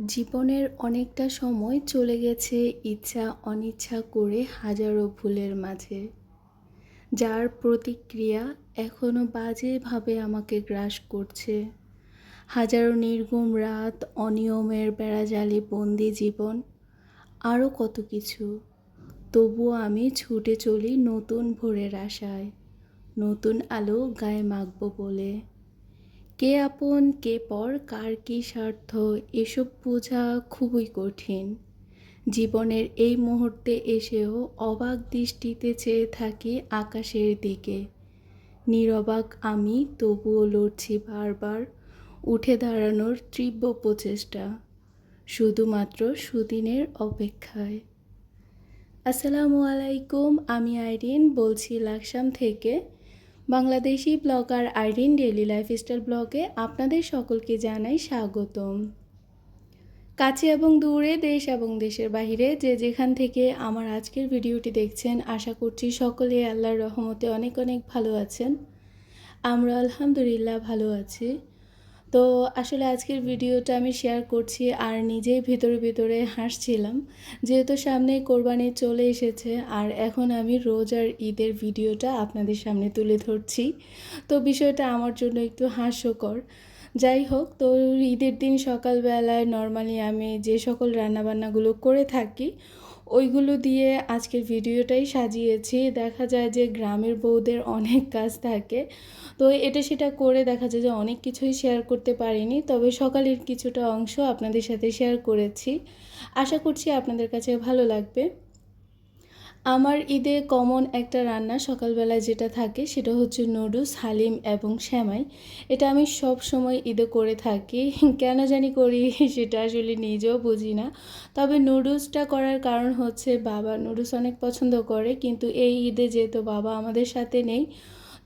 জীবনের অনেকটা সময় চলে গেছে ইচ্ছা অনিচ্ছা করে হাজারো ভুলের মাঝে। যার প্রতিক্রিয়া এখনও বাজেভাবে আমাকে গ্রাস করছে। হাজারো নির্গুম রাত, অনিয়মের বেড়াজালি বন্দি জীবন আরও কত কিছু। তবুও আমি ছুটে চলি নতুন ভোরের আশায়, নতুন আলো গায়ে মাখব বলে। কে আপন, কে পর, কার কী স্বার্থ, এসব বোঝা খুবই কঠিন। জীবনের এই মুহূর্তে এসেও অবাক দৃষ্টিতে চেয়ে থাকি আকাশের দিকে। নিরবাক আমি তবুও লড়ছি বারবার, উঠে দাঁড়ানোর তীব্র প্রচেষ্টা, শুধুমাত্র সুদিনের অপেক্ষায়। আসসালামু আলাইকুম, আমি আইরিন, বলছি লাকসাম থেকে। Bangladeshi blogger Irin daily lifestyle ব্লগে আপনাদের সকলকে জানাই স্বাগতম। কাছে এবং দূরে দেশ এবং দেশের বাহিরে যে যেখান থেকে আমার আজকের ভিডিওটি দেখছেন, আশা করছি সকলে আল্লাহর রহমতে অনেক অনেক ভালো আছেন। আমরা আলহামদুলিল্লাহ ভালো আছি। তো আসলে আজকের ভিডিওটা আমি শেয়ার করছি আর নিজেই ভিতরে ভিতরে হাসছিলাম। যেহেতু সামনেই কোরবানি চলে এসেছে আর এখন আমি রোজ আর ঈদের ভিডিওটা আপনাদের সামনে তুলে ধরছি। তো বিষয়টা আমার জন্য একটু হাস্যকর। যাই হোক, তো ঈদের দিন সকালবেলায় নর্মালি আমি যে সকল রান্নাবান্নাগুলো করে থাকি ওইগুলো দিয়ে আজকের ভিডিওটাই সাজিয়েছি। দেখা যায় যে গ্রামের বউদের অনেক কাজ থাকে। তো এটা সেটা করে দেখা যায় যে অনেক কিছুই শেয়ার করতে পারিনি। তবে সকালের কিছুটা অংশ আপনাদের সাথে শেয়ার করেছি। আশা করছি আপনাদের কাছে ভালো লাগবে। আমার ঈদে কমন একটা রান্না সকালবেলায় যেটা থাকে সেটা হচ্ছে নুডলস, হালিম এবং শ্যামাই এটা আমি সব সময় ঈদে করে থাকি। কেন জানি করি সেটা আসলে নিজেও বুঝি না। তবে নুডলসটা করার কারণ হচ্ছে বাবা নুডলস অনেক পছন্দ করে, কিন্তু এই ঈদে যেহেতু বাবা আমাদের সাথে নেই,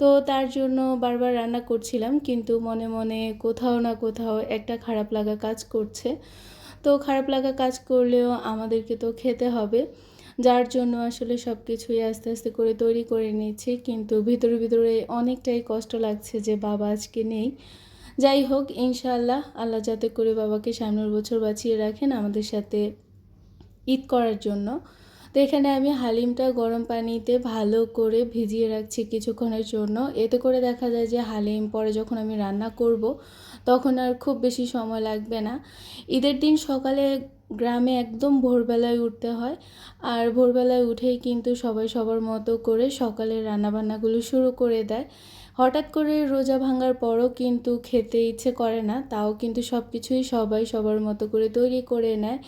তো তার জন্য বারবার রান্না করছিলাম, কিন্তু মনে মনে কোথাও না কোথাও একটা খারাপ লাগা কাজ করছে। তো খারাপ লাগা কাজ করলেও আমাদেরকে তো খেতে হবে। যার জন্য আসলে সব কিছুই আস্তে আস্তে করে তৈরি করে নিচ্ছি। কিন্তু ভিতরে ভিতরে অনেকটাই কষ্ট লাগছে যে বাবা আজকে নেই। যাই হোক, ইনশাআল্লাহ আল্লাহ যাতে করে বাবাকে সামনের বছর বাঁচিয়ে রাখেন আমাদের সাথে ঈদ করার জন্য। তো এখানে আমি হালিমটা গরম পানিতে ভালো করে ভিজিয়ে রাখছি কিছুক্ষণের জন্য। এতে করে দেখা যায় যে হালিম পরে যখন আমি রান্না করব, তখন আর খুব বেশি সময় লাগবে না। ঈদের দিন সকালে গ্রামে একদম ভোরবেলায় উঠতে হয়। আর ভোরবেলায় উঠেই কিন্তু সবাই সবার মতো করে সকালে রান্নাবান্নাগুলো শুরু করে দেয়। হঠাৎ করে রোজা ভাঙার পরও কিন্তু খেতে ইচ্ছে করে না, তাও কিন্তু সব কিছুই সবাই সবার মতো করে তৈরি করে নেয়।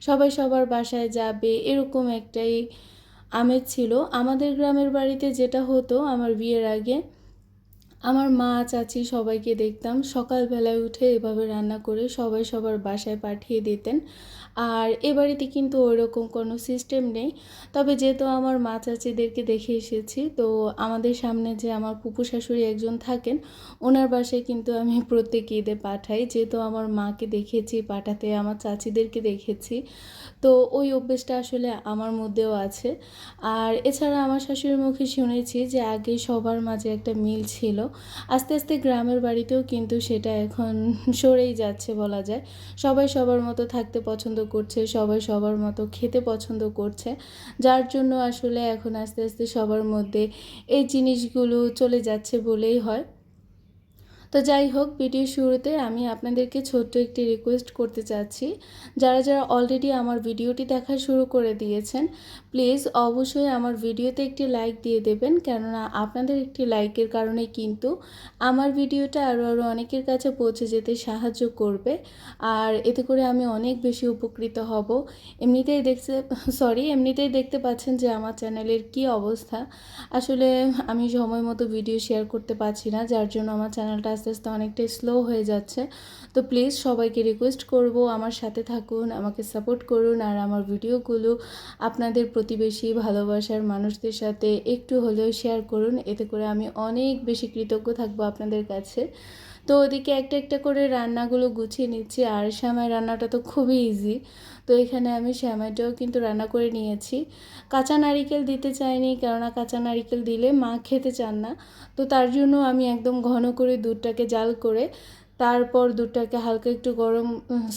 সবাই সবার বাসায় যাবে, এরকম একটাই আমেজ ছিল। আমাদের গ্রামের বাড়িতে যেটা হতো, আমার বিয়ের আগে আমার মা, চাচি সবাইকে দেখতাম। সকালবেলায় উঠে এভাবে রান্না করে সবাই সবার বাসায় পাঠিয়ে দিতেন। আর এ বাড়িতে কিন্তু ওইরকম কোনো সিস্টেম নেই। তবে যেহেতু আমার মা, চাচিদেরকে দেখে এসেছি, তো আমাদের সামনে যে আমার পুপু শাশুড়ি একজন থাকেন, ওনার বাসায় কিন্তু আমি প্রত্যেক ঈদে পাঠাই। যেহেতু আমার মাকে দেখেছি, পাঠাতে আমার চাচিদেরকে দেখেছি, তো ওই অভ্যেসটা আসলে আমার মধ্যেও আছে। আর এছাড়া আমার শাশুড়ির মুখে শুনেছি যে আগে সবার মাঝে একটা মিল ছিল। আস্তে আস্তে গ্রামের বাড়িতেও কিন্তু সেটা এখন সরেই যাচ্ছে বলা যায়। সবাই সবার মতো থাকতে পছন্দ করছে, সবাই সবার মতো খেতে পছন্দ করছে। যার জন্য আসলে এখন আস্তে আস্তে সবার মধ্যে এই জিনিসগুলো চলে যাচ্ছে বলেই হয়। তো যাই হোক ভিডিও শুরুতে আমি আপনাদেরকে ছোট্ট একটি রিকোয়েস্ট করতে চাচ্ছি। যারা যারা অলরেডি আমার ভিডিওটি দেখা শুরু করে দিয়েছেন প্লিজ অবশ্যই আমার ভিডিওতে একটি লাইক দিয়ে দেবেন। কেননা, আপনাদের একটি লাইকের কারণে কিন্তু আমার ভিডিওটা আরও আরও অনেকের কাছে পৌঁছে যেতে সাহায্য করবে। আর এতে করে আমি অনেক বেশি উপকৃত হব। এমনিতেই দেখতে সরি এমনিতেই দেখতে পাচ্ছেন যে আমার চ্যানেলের কি অবস্থা। আসলে আমি সময় মতো ভিডিও শেয়ার করতে পারছি না, যার জন্য আমার চ্যানেলটা আস্তে আস্তে অনেকটাই স্লো হয়ে যাচ্ছে। তো প্লিজ সবাইকে রিকোয়েস্ট করব, আমার সাথে থাকুন, আমাকে সাপোর্ট করুন আর আমার ভিডিওগুলো আপনাদের প্রতিবেশী, ভালোবাসার মানুষদের সাথে একটু হলেও শেয়ার করুন। এতে করে আমি অনেক বেশি কৃতজ্ঞ থাকব আপনাদের কাছে। তো ওদিকে একটা একটা করে রান্নাগুলো গুছিয়ে নিচ্ছি। আর শ্যামাই রান্নাটা তো খুবই ইজি তো এখানে আমি শ্যামাইটাও কিন্তু রান্না করে নিয়েছি। কাঁচা নারিকেল দিতে চাইনি কেননা কাঁচা নারিকেল দিলে মা খেতে চান না। তো তার জন্য আমি একদম ঘন করে দুধটাকে জাল করে, তারপর দুধটাকে হালকা একটু গরম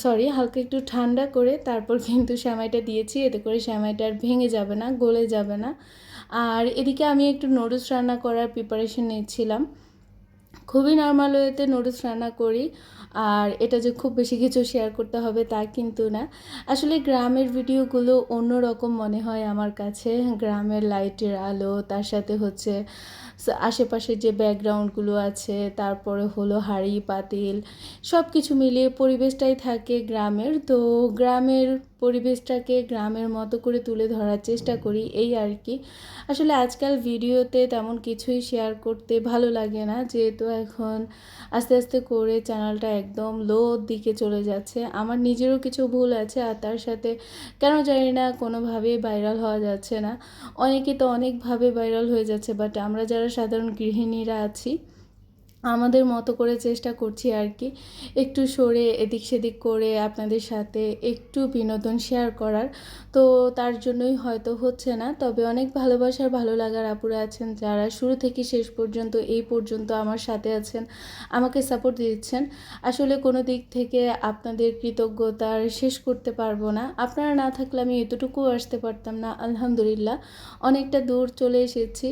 সরি হালকা একটু ঠান্ডা করে তারপর কিন্তু শ্যামাইটা দিয়েছি। এতে করে শ্যামাইটা আর ভেঙে যাবে না, গলে যাবে না। আর এদিকে আমি একটু নুডলস রান্না করার প্রিপারেশন নিচ্ছিলাম। খুবই নর্মাল ওয়েতে নুডলস রান্না করি। আর এটা যে খুব বেশি কিছু শেয়ার করতে হবে তা কিন্তু না। আসলে গ্রামের ভিডিওগুলো অন্যরকম মনে হয় আমার কাছে। গ্রামের লাইটের আলো, তার সাথে হচ্ছে আশেপাশে যে ব্যাকগ্রাউন্ডগুলো আছে, তারপরে হলো হাঁড়ি, পাতিল সব কিছু মিলিয়ে পরিবেশটাই থাকে গ্রামের। তো গ্রামের পরিবেশটাকে গ্রামের মতো করে তুলে ধরার চেষ্টা করি, এই আর কি। আসলে আজকাল ভিডিওতে তেমন কিছুই শেয়ার করতে ভালো লাগে না, যেহেতু এখন আস্তে আস্তে করে চ্যানেলটা একদম লো দিকে চলে যাচ্ছে। আমার নিজেরও কিছু ভুল আছে আর তার সাথে কেন জানি না কোনোভাবেই ভাইরাল হওয়া যাচ্ছে না। অনেকে তো অনেকভাবে ভাইরাল হয়ে যাচ্ছে বাট আমরা যারা সাধারণ গৃহিণীরা আছি আমাদের মতো করে চেষ্টা করছি আর কি। একটু সরে, এদিক সেদিক করে আপনাদের সাথে একটু বিনোদন শেয়ার করার। তো তার জন্যই হয়তো হচ্ছে না। তবে অনেক ভালোবাসার, ভালো লাগার আপুরা আছেন যারা শুরু থেকে শেষ পর্যন্ত, এই পর্যন্ত আমার সাথে আছেন, আমাকে সাপোর্ট দিচ্ছেন। আসলে কোনো দিক থেকে আপনাদের কৃতজ্ঞতার শেষ করতে পারব না। আপনারা না থাকলে আমি এতটুকুও আসতে পারতাম না, আলহামদুলিল্লাহ। অনেকটা দূর চলে এসেছি।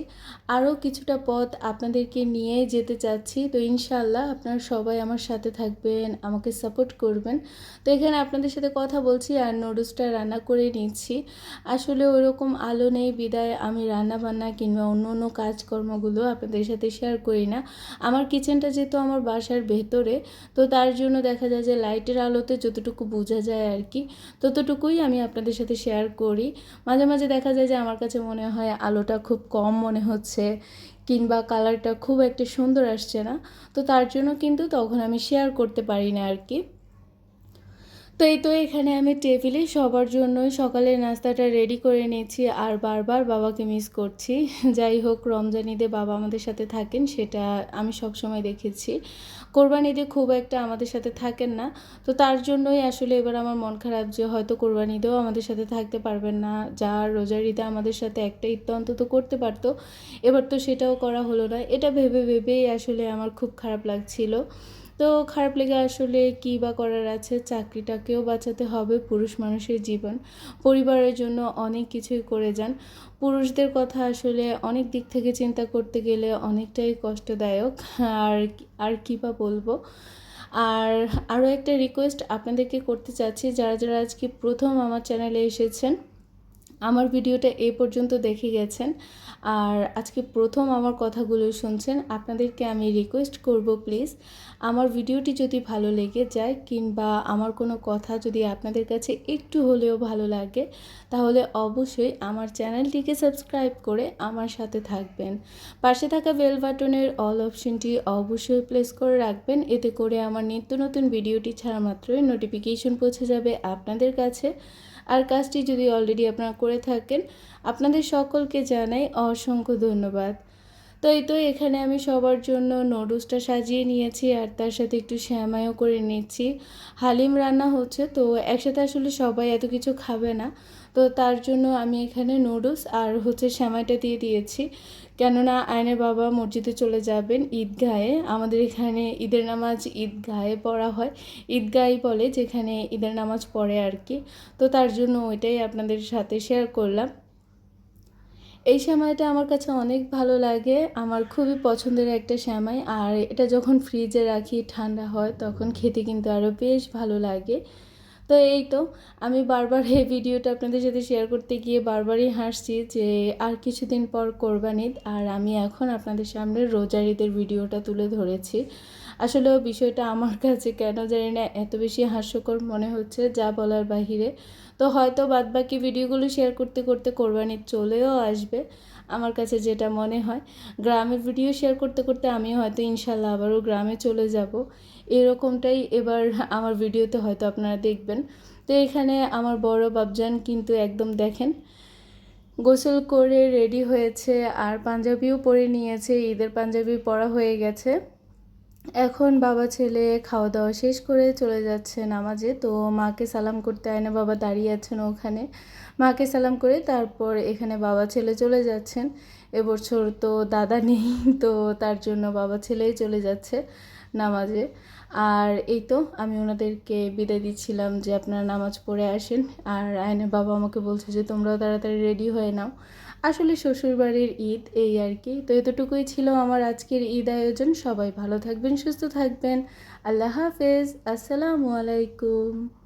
আরও কিছুটা পথ আপনাদেরকে নিয়ে যেতে চাচ্ছি। তো ইনশাল্লাহ আপনারা সবাই আমার সাথে থাকবেন, আমাকে সাপোর্ট করবেন। তো এখানে আপনাদের সাথে কথা বলছি আর নুডলসটা রান্না করে নিচ্ছি। আসলে ওরকম আলো নেই, বিদায়। আমি রান্না বান্না কিংবা অন্য অন্য কাজকর্মগুলো আপনাদের সাথে শেয়ার করি না। আমার কিচেনটা যেহেতু আমার বাসার ভেতরে, তো তার জন্য দেখা যায় যে লাইটের আলোতে যতটুকু বোঝা যায় আর কি ততটুকুই আমি আপনাদের সাথে শেয়ার করি। মাঝে মাঝে দেখা যায় যে আমার কাছে মনে হয় আলোটা খুব কম মনে হচ্ছে কিংবা কালারটা খুব একটা সুন্দর আসছে না, তো তার জন্য কিন্তু তখন আমি শেয়ার করতে পারি না আর কি। তো এই তো এখানে আমি টেবিলে সবার জন্যই সকালের নাস্তাটা রেডি করে নিয়েছি আর বারবার বাবাকে মিস করছি। যাই হোক রমজান ঈদে বাবা আমাদের সাথে থাকেন, সেটা আমি সবসময় দেখেছি। কোরবান ঈদে খুব একটা আমাদের সাথে থাকেন না। তো তার জন্যই আসলে এবার আমার মন খারাপ যে হয়তো কোরবান ঈদেও আমাদের সাথে থাকতে পারবেন না। যা রোজার ঈদে আমাদের সাথে একটা ঈদ তো অন্তত করতে পারতো। এবার তো সেটাও করা হলো না। এটা ভেবে ভেবেই আসলে আমার খুব খারাপ লাগছিল। তো খারাপ লেগে আসলে কী বা করার আছে? চাকরিটাকেও বাঁচাতে হবে পুরুষ মানুষের জীবন। পরিবারের জন্য অনেক কিছুই করে যান। পুরুষদের কথা আসলে অনেক দিক থেকে চিন্তা করতে গেলে অনেকটাই কষ্টদায়ক। আর আর কী বা বলব? আর আরও একটা রিকোয়েস্ট আপনাদেরকে করতে চাচ্ছি। যারা যারা আজকে প্রথম আমার চ্যানেলে এসেছেন আমার ভিডিওটা এই পর্যন্ত দেখে গেছেন। আর আজকে প্রথম আমার কথাগুলো শুনছেন, আপনাদেরকে আমি রিকোয়েস্ট করব প্লিজ আমার ভিডিওটি যদি ভালো লেগে যায় কিংবা আমার কোনো কথা যদি আপনাদের কাছে একটু হলেও ভালো লাগে, তাহলে অবশ্যই আমার চ্যানেলটিকে সাবস্ক্রাইব করে আমার সাথে থাকবেন। পাশে থাকা বেল বাটনের অল অপশনটি অবশ্যই প্লেস করে রাখবেন, এতে করে আমার নিত্য নতুন ভিডিওটি ছাড়া মাত্রই নোটিফিকেশন পৌঁছে যাবে আপনাদের কাছে। আর কাজটি যদি অলরেডি আপনারা করে থাকেন, আপনাদের সকলকে জানাই অসংখ্য ধন্যবাদ। তো এই তো এখানে আমি সবার জন্য নুডলসটা সাজিয়ে নিয়েছি আর তার সাথে একটু শ্যামাইও করে নিচ্ছি। হালিম রান্না হচ্ছে, তো একসাথে আসলে সবাই এত কিছু খাবে না। তো তার জন্য আমি এখানে নুডলস আর হচ্ছে শ্যামাইটা দিয়ে দিয়েছি। কেননা আয়নের বাবা মসজিদে চলে যাবেন ঈদগাহে। আমাদের এখানে ঈদের নামাজ ঈদগাহে পড়া হয়। ঈদগাহই বলে যেখানে ঈদের নামাজ পড়ে আর কি। তো তার জন্য ওইটাই আপনাদের সাথে শেয়ার করলাম। এই শ্যামাইটা আমার কাছে অনেক ভালো লাগে। আমার খুবই পছন্দের একটা শ্যামাই আর এটা যখন ফ্রিজে রাখি, ঠান্ডা হয়, তখন খেতে কিন্তু আরও বেশ ভালো লাগে। তো এই তো, আমি বারবার এই ভিডিওটা আপনাদের সাথে শেয়ার করতে গিয়ে বারবারই হাসছি যে আর কিছুদিন পর কোরবান ঈদ আর আমি এখন আপনাদের সামনে রোজার ঈদের ভিডিওটা তুলে ধরেছি। আসলে বিষয়টা আমার কাছে কেন জানি না, এত বেশি হাস্যকর মনে হচ্ছে যা বলার বাহিরে। তো হয়তো বাদবাকি ভিডিওগুলো শেয়ার করতে করতে কোরবানি চলেও আসবে। আমার কাছে যেটা মনে হয়। গ্রামের ভিডিও শেয়ার করতে করতে আমি হয়তো ইনশাল্লাহ আবারও গ্রামে চলে যাব। এরকমটাই এবার আমার ভিডিওতে হয়তো আপনারা দেখবেন। তো এখানে আমার বড় বাবজান কিন্তু একদম দেখেন, গোসল করে রেডি হয়েছে, আর পাঞ্জাবিও পরে নিয়েছে, ঈদের পাঞ্জাবি পরা হয়ে গেছে। এখন বাবা ছেলে খাওয়া দাওয়া শেষ করে চলে যাচ্ছে নামাজে, তো মাকে সালাম করতে আয়না বাবা দাঁড়িয়ে আছেন ওখানে। মাকে সালাম করে তারপর এখানে বাবা ছেলে চলে যাচ্ছেন। এবছর তো দাদা নেই, তো তার জন্য বাবা ছেলেই চলে যাচ্ছে নামাজে। আর এই তো আমি ওনাদেরকে বিদায় দিচ্ছিলাম যে আপনারা নামাজ পড়ে আসেন। আর আয়নের বাবা আমাকে বলছে যে তোমরাও তাড়াতাড়ি রেডি হয়ে নাও। আসলে শ্বশুরবাড়ির ঈদ এই আর কি। তো এতটুকুই ছিল আমার আজকের ঈদ আয়োজন। সবাই ভালো থাকবেন, সুস্থ থাকবেন। আল্লাহ হাফেজ। আসসালামু আলাইকুম।